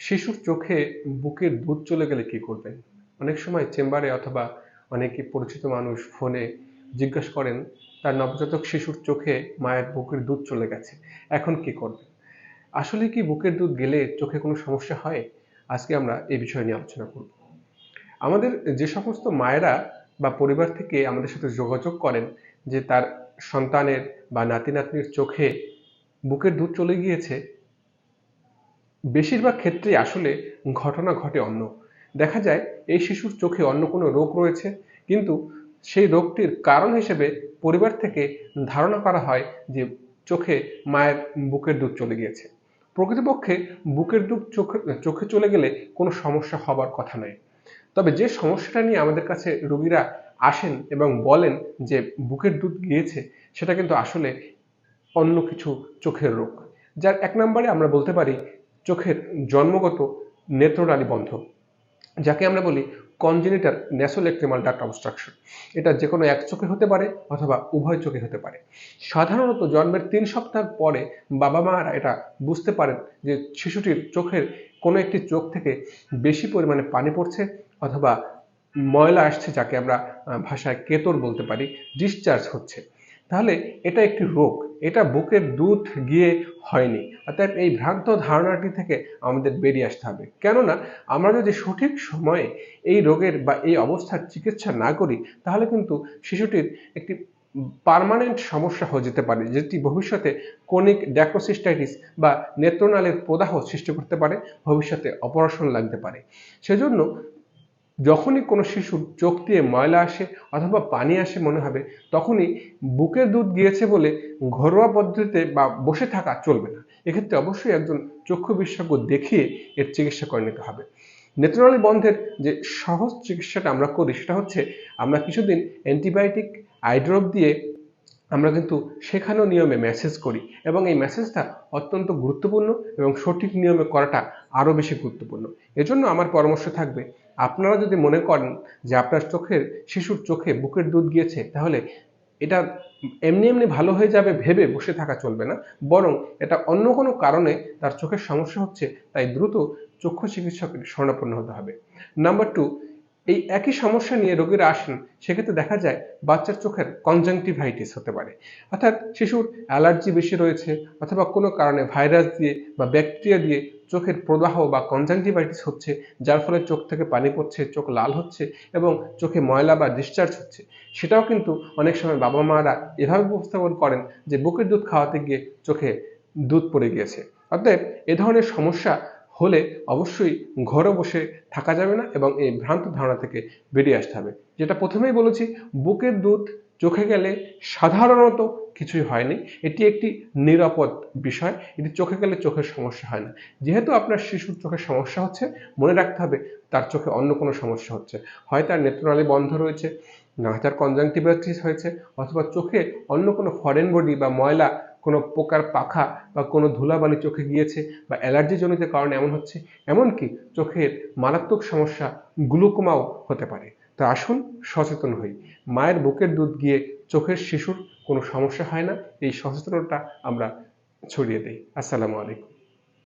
শিশুর চোখে বুকের দুধ চলে গেলে কি করবেন? অনেক সময় চেম্বারে অথবা অনেকে পরিচিত মানুষ ফোনে জিজ্ঞাসা করেন, তার নবজাতক শিশুর চোখে মায়ের বুকের দুধ চলে গেছে, এখন কি করবেন আসলে কি বুকের দুধ গেলে চোখে কোনো সমস্যা হয়? আজকে আমরা এই বিষয় নিয়ে আলোচনা করব। আমাদের যে সমস্ত মায়েরা বা পরিবার থেকে আমাদের সাথে যোগাযোগ করেন যে তার সন্তানের বা নাতি নাতনির চোখে বুকের দুধ চলে গিয়েছে বেশিরভাগ ক্ষেত্রেই আসলে ঘটনা ঘটে অন্য। দেখা যায়, এই শিশুর চোখে অন্য কোনো রোগ রয়েছে, কিন্তু সেই রোগটির কারণ হিসেবে পরিবার থেকে ধারণা করা হয় যে চোখে মায়ের বুকের দুধ চলে গিয়েছে। প্রকৃতপক্ষে বুকের দুধ চোখে চোখে চলে গেলে কোনো সমস্যা হবার কথা নয়। তবে যে সমস্যাটা নিয়ে আমাদের কাছে রোগীরা আসেন এবং বলেন যে বুকের দুধ গিয়েছে, সেটা কিন্তু আসলে অন্য কিছু চোখের রোগ। যার এক নম্বরে আমরা বলতে পারি চোখের জন্মগত নেত্রনালী বন্ধ, যাকে আমরা বলি কনজেনিটাল ন্যাসোলেক্টেমাল ডাক্ট অবস্ট্রাকশন এটা যে কোনো এক চোখে হতে পারে অথবা উভয় চোখে হতে পারে। সাধারণত জন্মের তিন সপ্তাহ পরে বাবা মারা এটা বুঝতে পারেন যে শিশুটির চোখের কোনো একটি চোখ থেকে বেশি পরিমাণে পানি পড়ছে অথবা ময়লা আসছে যাকে আমরা ভাষায় কেতর বলতে পারি ডিসচার্জ হচ্ছে। তাহলে এটা একটি রোগ। এটা বুকের দুধ গিয়ে হয়নি। অর্থাৎ এই ভ্রান্ত ধারণাটি থেকে আমাদের বেরিয়ে আসতে হবে। কেননা আমরা যদি সঠিক সময়ে এই রোগের বা এই অবস্থার চিকিৎসা না করি, তাহলে কিন্তু শিশুটির একটি পারমানেন্ট সমস্যা হয়ে যেতে পারে, যেটি ভবিষ্যতে কোনিক ড্যাক্রোসিস্টাইটিস বা নেত্রনালের প্রদাহ সৃষ্টি করতে পারে, ভবিষ্যতে অপারেশন লাগতে পারে। সেজন্য যখনই কোনো শিশুর চোখ দিয়ে ময়লা আসে অথবা পানি আসে মনে হবে, তখনই বুকের দুধ গিয়েছে বলে ঘরোয়া পদ্ধতিতে বা বসে থাকা চলবে না। এক্ষেত্রে অবশ্যই একজন চক্ষু বিশেষজ্ঞ দেখিয়ে এর চিকিৎসা করে নিতে হবে। নেত্রনালী বন্ধের যে সহজ চিকিৎসাটা আমরা করি সেটা হচ্ছে, আমরা কিছুদিন অ্যান্টিবায়োটিক আইড্রপ দিয়ে আমরা কিন্তু শেখানো নিয়মে মেসেজ করি এবং এই মেসেজটা অত্যন্ত গুরুত্বপূর্ণ এবং সঠিক নিয়মে করাটা আরও বেশি গুরুত্বপূর্ণ। এজন্য আমার পরামর্শ থাকবে আপনারা যদি মনে করেন যে আপনার চোখের, শিশুর চোখে বুকের দুধ গিয়েছে, তাহলে এটা এমনি এমনি ভালো হয়ে যাবে ভেবে বসে থাকা চলবে না। বরং এটা অন্য কোনো কারণে তার চোখের সমস্যা হচ্ছে, তাই দ্রুত চক্ষু চিকিৎসকের শরণাপন্ন হতে হবে। নাম্বার টু এই একই সমস্যা নিয়ে রোগীরা আসেন, সেক্ষেত্রে দেখা যায় বাচ্চার চোখের কনজাংটিভাইটিস হতে পারে। অর্থাৎ শিশুর অ্যালার্জি বেশি রয়েছে অথবা কোনো কারণে ভাইরাস দিয়ে বা ব্যাকটেরিয়া দিয়ে চোখের প্রদাহ বা কনজাংটিভাইটিস হচ্ছে, যার ফলে চোখ থেকে পানি পড়ছে, চোখ লাল হচ্ছে এবং চোখে ময়লা বা ডিসচার্জ হচ্ছে। সেটাও কিন্তু অনেক সময় বাবা মারা এভাবে উপস্থাপন করেন যে, বুকের দুধ খাওয়াতে গিয়ে চোখে দুধ পড়ে গিয়েছে। অতএব এ ধরনের সমস্যা হলে অবশ্যই ঘরে বসে থাকা যাবে না এবং এই ভ্রান্ত ধারণা থেকে বেরিয়ে আসতে হবে। যেটা প্রথমেই বলেছি, বুকের দুধ চোখে গেলে সাধারণত কিছুই হয়নি। এটি একটি নিরাপদ বিষয়, এটি চোখে গেলে চোখের সমস্যা হয় না। যেহেতু আপনার শিশুর চোখের সমস্যা হচ্ছে, মনে রাখতে হবে তার চোখে অন্য কোনো সমস্যা হচ্ছে। হয় তার নেত্রনালী বন্ধ রয়েছে না তার কনজাংটিভাইটিস হয়েছে, অথবা চোখে অন্য কোনো ফরেন বডি বা ময়লা কোনো পোকার পাখা বা কোনো ধুলাবালি চোখে গিয়েছে বা অ্যালার্জি জনিত কারণে এমন হচ্ছে, এমনকি চোখের মারাত্মক সমস্যা গ্লুকোমাও হতে পারে। তো আসুন সচেতন হই। মায়ের বুকের দুধ গিয়ে চোখের শিশুর কোনো সমস্যা হয় না, এই সচেতনতা আমরা ছড়িয়ে দিই। আসসালামু আলাইকুম।